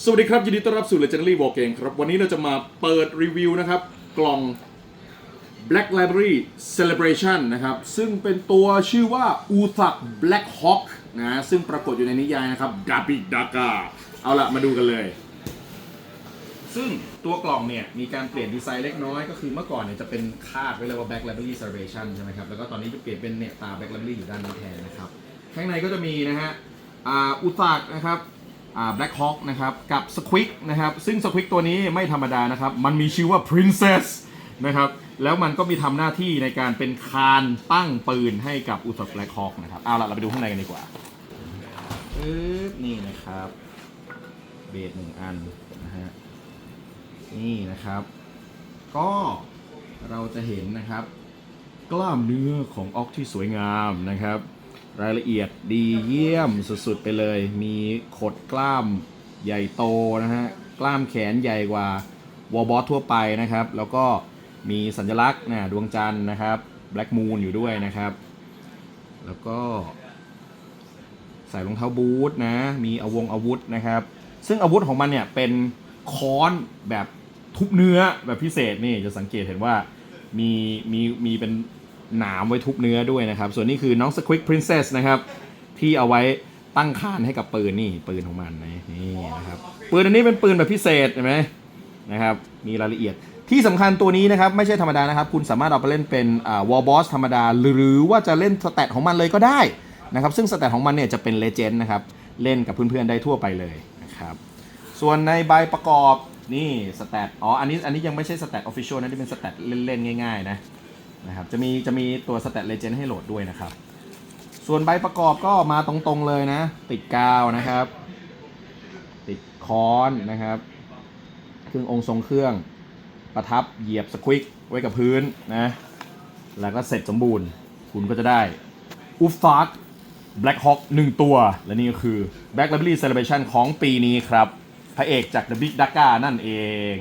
สวัสดีครับ ยินดีต้อนรับสู่ Legendary War Game ครับ วันนี้เราจะมาเปิดรีวิวนะครับ กล่อง Black Library Celebration นะครับ ซึ่งเป็นตัวชื่อว่า u t h a k Black Hawk นะซึ่งปรากฏอยู่ในนิยายนะครับ g a b i d a g a เอาละมาดูกันเลย ซึ่งตัวกล่องเนี่ยมีการเปลี่ยนดีไซน์เล็กน้อยก็คือเมื่อก่อนเนี่ยจะเป็นคาดไว้เลยว่า Black Library Celebration ใช่ไหมครับ แล้วก็ตอนนี้จะเปลี่ยนเป็นเนี่ยตา Black Library อยู่ด้านนี้แทนนะครับ ข้างในก็จะมีนะฮะอ,อุตากนะครับ อ่า Black Hawk นะครับกับสควิกนะครับซึ่งสควิกตัวนี้ไม่ธรรมดานะครับ มันมีชื่อว่า Princess นะครับแล้วมันก็มีทำหน้าที่ในการเป็นคานตั้งปืนให้กับอุตาก Black Hawk นะครับเอาละเราไปดูข้างในกันดีกว่าปึ๊บนี่นะครับ เบสหนึ่งอันนะฮะนี่นะครับ ก็เราจะเห็นนะครับ กล้ามเนื้อของออกที่สวยงามนะครับ รายละเอียดดีเยี่ยมสุดๆไปเลย มีขดกล้ามใหญ่โตนะฮะ กล้ามแขนใหญ่กว่าวอลบอสทั่วไปนะครับ แล้วก็มีสัญลักษณ์นะดวงจันทร์นะครับแบล็กมูนอยู่ด้วยนะครับ แล้วก็ ใส่รองเท้าบูทนะ มีอาวงอาวุธนะครับ ซึ่งอาวุธของมันเนี่ยเป็นค้อนแบบทุบเนื้อแบบพิเศษนี่จะสังเกตเห็นว่ามีมีมีเป็น หนามไว้ทุบเนื้อด้วยนะครับ ส่วนนี้คือน้องสควิกพรินเซสนะครับ ที่เอาไว้ตั้งคานให้กับปืนนี่ปืนของมันนะนี่นะครับปืนอันนี้เป็นปืนแบบพิเศษเห็นไหมนะครับมีรายละเอียดที่สำคัญตัวนี้นะครับ ไม่ใช่ธรรมดานะครับ คุณสามารถเอาไปเล่นเป็นวอลบอสธรรมดา หรือว่าจะเล่นสแตทของมันเลยก็ได้นะครับ ซึ่งสแตทของมันเนี่ยจะเป็นเลเจนด์นะครับ เล่นกับเพื่อนๆได้ทั่วไปเลยนะครับ ส่วนในใบประกอบนี่สแตทอ๋ออันนี้อันนี้ยังไม่ใช่สแตทออฟฟิเชียลนะที่เป็นสแตทเล่นๆง่ายๆนะ นะครับจะมีจะมีตัวสแตทเลเจนด์ให้โหลดด้วยนะครับ ส่วนใบประกอบก็มาตรงๆเลยนะ ติดกาวนะครับ ติดค้อนนะครับ เครื่ององค์ทรงเครื่อง ประทับเหยียบสควิกไว้กับพื้นนะ แล้วก็เสร็จสมบูรณ์ คุณก็จะได้อุฟฟาร์ Black Hawk 1ตัว และนี่ก็คือ Black Library Celebration ของปีนี้ครับ พระเอกจาก The Big d a g a นั่นเอง